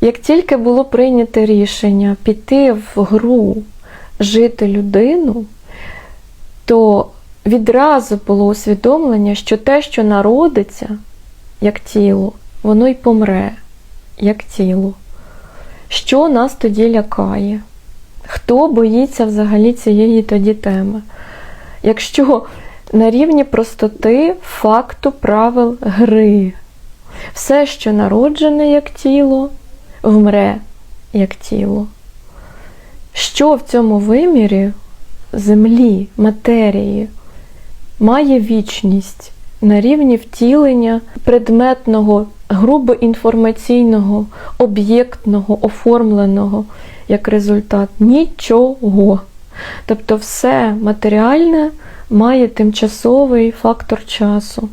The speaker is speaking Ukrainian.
Як тільки було прийнято рішення піти в гру жити людину, то відразу було усвідомлення, що те, що народиться як тіло, воно й помре як тіло. Що нас тоді лякає? Хто боїться взагалі цієї тоді теми? Якщо на рівні простоти факту правил гри, все, що народжене як тіло, вмре як тіло. Що в цьому вимірі землі, матерії має вічність на рівні втілення предметного, грубо інформаційного, об'єктного, оформленого як результат нічого. Тобто все матеріальне має тимчасовий фактор часу.